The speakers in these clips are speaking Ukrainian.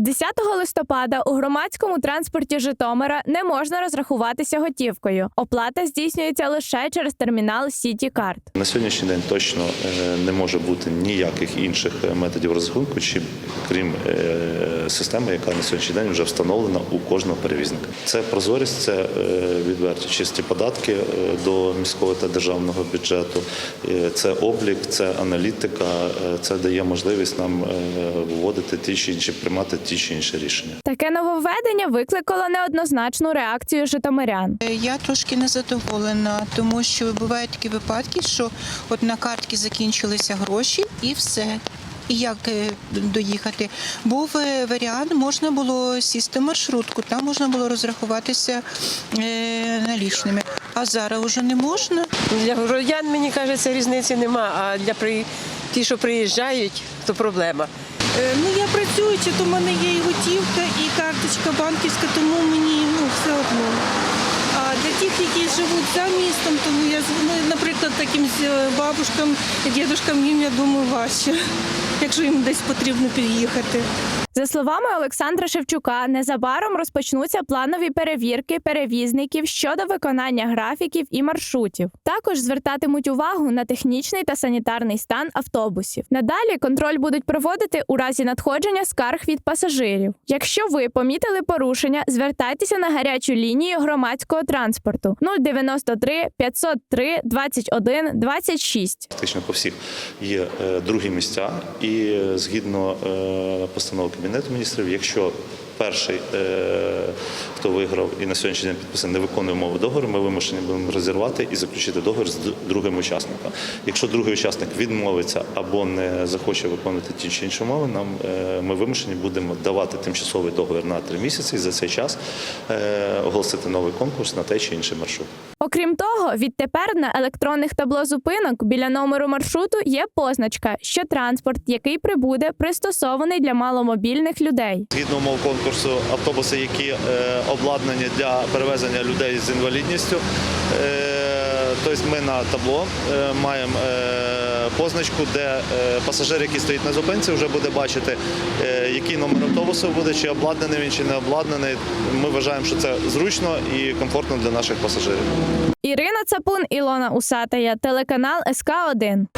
10 листопада у громадському транспорті Житомира не можна розрахуватися готівкою. Оплата здійснюється лише через термінал Сіті Карт. На сьогоднішній день точно е, не може бути ніяких інших е, методів розрахунку, чи крім системи, яка на сьогоднішній день вже встановлена у кожного перевізника. Це прозорість, це е, відверті чисті податки е, до міського та державного бюджету, це облік, це аналітика, е, це дає можливість нам вводити ті чи інші приймати ті чи інші рішення. Таке нововведення викликало неоднозначну реакцію житомирян. Я трошки незадоволена, тому що бувають такі випадки, що от на картці закінчилися гроші і все. І як е, доїхати? Був е, варіант, можна було сісти в маршрутку, там можна було розрахуватися е, налічними. А зараз вже не можна. Для громадян, мені кажеться, різниці нема, а для при... ті, що приїжджають, то проблема. Ну, я працююча, то в мене є і готівка, і карточка банківська, тому мені ну, все одно. А для тих, які живуть за містом, тому я ну, наприклад, таким е, бабушкам, дідушкам їм, я думаю, важче, якщо їм десь потрібно під'їхати. За словами Олександра Шевчука, незабаром розпочнуться планові перевірки перевізників щодо виконання графіків і маршрутів. Також звертатимуть увагу на технічний та санітарний стан автобусів. Надалі контроль будуть проводити у разі надходження скарг від пасажирів. Якщо ви помітили порушення, звертайтеся на гарячу лінію громадського транспорту 093 503 21 26. Фактично по всіх є е, другі місця, і е, згідно е, постанови Кабінету міністрів, якщо перший, е, хто виграв і на сьогоднішній день підписаний, не виконує умови договору, ми вимушені будемо розірвати і заключити договір з другим учасником. Якщо другий учасник відмовиться або не захоче виконувати ті чи інші умови, нам е, ми вимушені будемо давати тимчасовий договір на три місяці і за цей час е, оголосити новий конкурс на той чи інший маршрут. Окрім того, відтепер на електронних табло зупинок біля номеру маршруту є позначка, що транспорт, який прибуде, пристосований для маломобільних людей. Згідно умов конкурсу, автобуси, які е, обладнані для перевезення людей з інвалідністю. Е, тобто ми на табло е, маємо позначку, де е, пасажир, який стоїть на зупинці, вже буде бачити, е, який номер автобусу буде, чи обладнаний він, чи не обладнаний. Ми вважаємо, що це зручно і комфортно для наших пасажирів. Ірина Цапун, Ілона Усатая, телеканал СК 1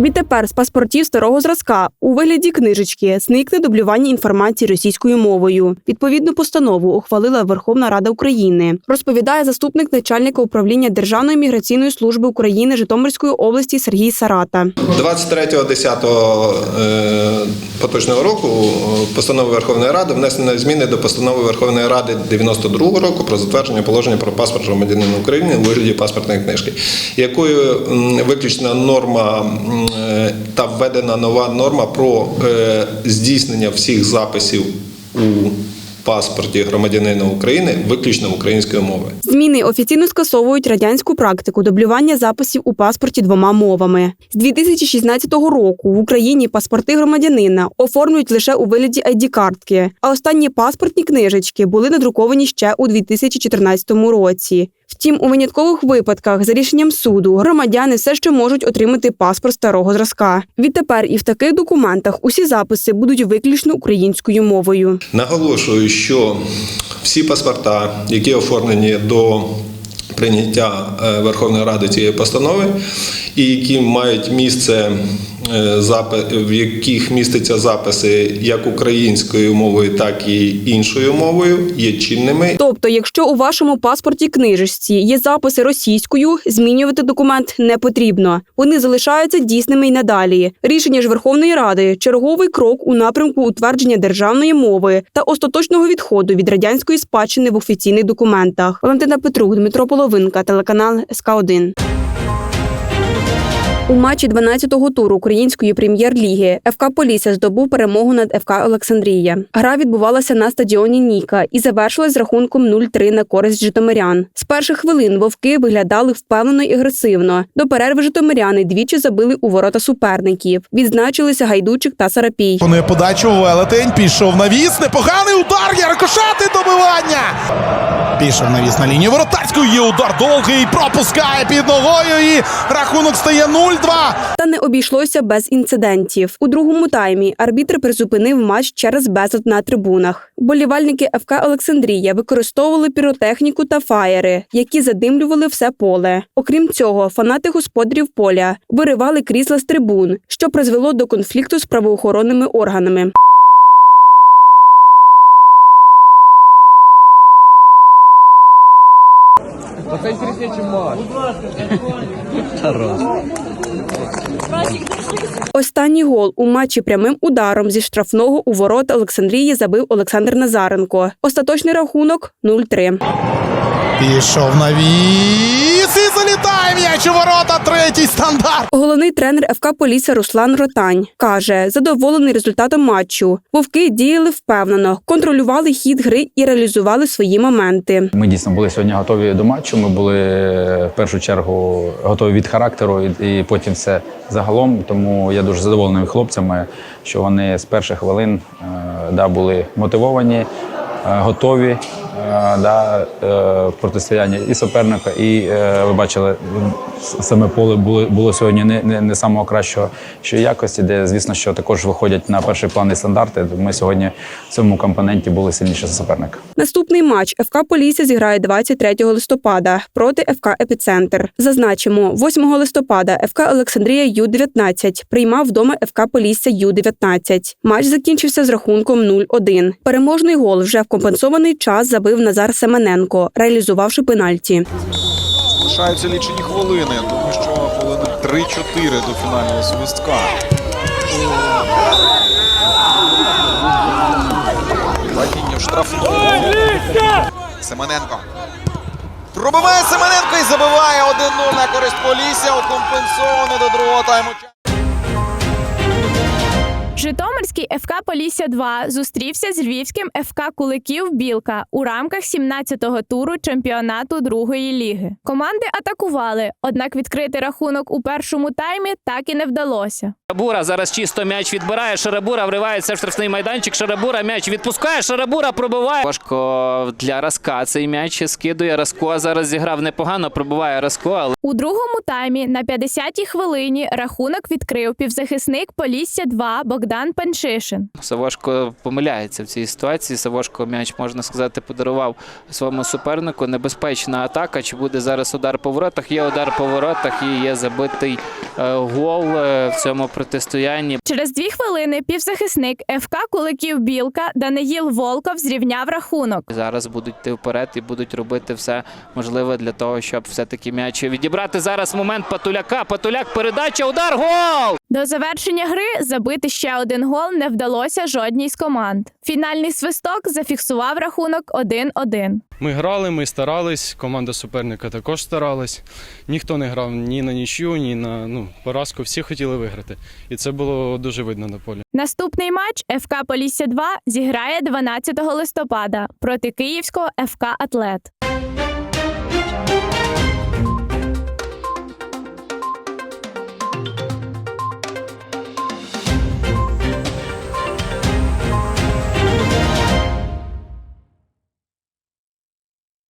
Відтепер з паспортів старого зразка у вигляді книжечки зникне дублювання інформації російською мовою. Відповідну постанову ухвалила Верховна Рада України. Розповідає заступник начальника управління Державної міграційної служби України Житомирської області Сергій Сарата. 23.10 е, поточного року е, постанови Верховної Ради внесено зміни до постанови Верховної Ради 92 року про затвердження положення про паспорт громадянина України у вигляді паспортної книжки, якою м, виключена норма та введена нова норма про е, здійснення всіх записів у паспорті громадянина України виключно українською мовою. Зміни офіційно скасовують радянську практику дублювання записів у паспорті двома мовами. З 2016 року в Україні паспорти громадянина оформлюють лише у вигляді ID-картки, а останні паспортні книжечки були надруковані ще у 2014 році. Втім, у виняткових випадках за рішенням суду громадяни все ще можуть отримати паспорт старого зразка. Відтепер і в таких документах усі записи будуть виключно українською мовою. Наголошую, що всі паспорта, які оформлені до прийняття е, Верховної Ради цієї постанови, і які мають місце в яких містяться записи як українською мовою, так і іншою мовою, є чинними Тобто, якщо у вашому паспорті книжечці є записи російською, змінювати документ не потрібно. Вони залишаються дійсними й надалі. Рішення ж Верховної Ради черговий крок у напрямку утвердження державної мови та остаточного відходу від радянської спадщини в офіційних документах. Валентина Петрук, Дмитро Половинка, телеканал СК 1 у матчі 12-го туру української прем'єр-ліги ФК Полісся здобув перемогу над ФК Олександрія. Гра відбувалася на стадіоні Ніка і завершилась з рахунком 0-3 на користь житомирян. З перших хвилин вовки виглядали впевнено і агресивно. До перерви житомиряни двічі забили у ворота суперників. Відзначилися гайдучик та Сарапій. Виконує подачу велетень, пішов навіс, непоганий удар, є рикошети добивання. Пішов навіс на лінію воротарську, є удар довгий, пропускає під ногою і рахунок стає 0-3. 2. Та не обійшлося без інцидентів. У другому таймі арбітр призупинив матч через безлад на трибунах. Болівальники ФК Олександрія використовували піротехніку та фаєри, які задимлювали все поле. Окрім цього, фанати господарів поля виривали крісла з трибун, що призвело до конфлікту з правоохоронними органами. Останній гол у матчі прямим ударом зі штрафного у ворота Олександрії забив Олександр Назаренко. Остаточний рахунок 0-3. Пішов навіс і залітає м'яч у ворота. Третій стандарт. Головний тренер ФК Полісся Руслан Ротань каже, задоволений результатом матчу. Вовки діяли впевнено, контролювали хід гри і реалізували свої моменти. Ми дійсно були сьогодні готові до матчу. Ми були е, в першу чергу готові від характеру і, і потім все загалом. Тому я дуже задоволений хлопцями, що вони з перших хвилин е, да, були мотивовані, е, готові да, е, протистояння і суперника. І е, ви бачили, саме поле було, було сьогодні не, не, не самого кращого що якості, де звісно, що також виходять на перший план і стандарти. Ми сьогодні в цьому компоненті були сильніші за суперника. Наступний матч ФК Полісся зіграє 23 листопада проти ФК Епіцентр. Зазначимо, 8 листопада ФК Олександрія Ю-19 приймав вдома ФК Полісся Ю-19. Матч закінчився з рахунком 0-1. Переможний гол вже в компенсований час забив Назар Семененко, реалізувавши пенальті. Лишаються лічені хвилини, тому що хвилини 3-4 до фінального свистка. Падіння в штрафну. Семененко. Пробиває Семененко і забиває 1-0 на користь Полісся. Компенсовано до другого тайму. Житомирський ФК Полісся 2 зустрівся з львівським ФК Куликів Білка у рамках 17-го туру чемпіонату другої ліги. Команди атакували, однак відкрити рахунок у першому таймі так і не вдалося. Шарабура зараз чисто м'яч відбирає. Шарабура вривається в штрафний майданчик. Шарабура м'яч відпускає. Шарабура пробиває. Важко для Раска цей м'яч скидує. Раско зараз зіграв непогано. Пробиває Раско, але У другому таймі на 50-й хвилині рахунок відкрив півзахисник Полісся 2 Богдан Панчишин. Савошко помиляється в цій ситуації. Савошко м'яч можна сказати подарував своєму супернику. Небезпечна атака. Чи буде зараз удар по воротах? Є удар по воротах і є забитий е, гол е, в цьому протистоянні. Через дві хвилини півзахисник ФК Куликів Білка Даниїл Волков зрівняв рахунок. Зараз будуть йти вперед і будуть робити все можливе для того, щоб все-таки м'яч відібрати. Зараз момент Патуляка. Патуляк, передача, удар, гол! До завершення гри забити ще один гол не вдалося жодній з команд. Фінальний свисток зафіксував рахунок 1-1. Ми грали, ми старались, команда суперника також старалась. Ніхто не грав ні на нічю, ні на ну, поразку. Всі хотіли виграти. І це було дуже видно на полі. Наступний матч ФК Полісся 2 зіграє 12 листопада проти київського ФК Атлет.